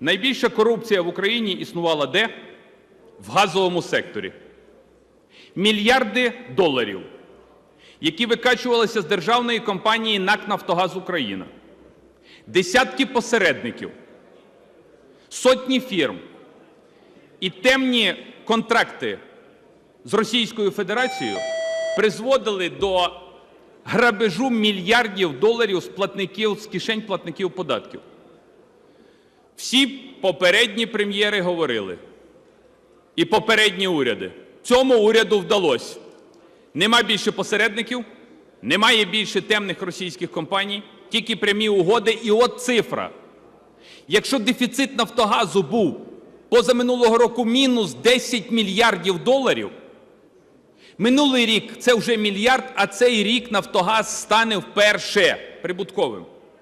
Найбільша корупція в Україні існувала де? В газовому секторі. Мільярди доларів, які викачувалися з державної компанії НАК «Нафтогаз Україна», десятки посередників, сотні фірм і темні контракти з Російською Федерацією призводили до грабежу мільярдів доларів з платників з кишень платників податків. Всі попередні прем'єри говорили, і попередні уряди. Цьому уряду вдалося. Нема більше посередників, немає більше темних російських компаній, тільки прямі угоди. І от цифра. Якщо дефіцит Нафтогазу був позаминулого року мінус 10 мільярдів доларів, минулий рік це вже мільярд, а цей рік Нафтогаз стане вперше прибутковим.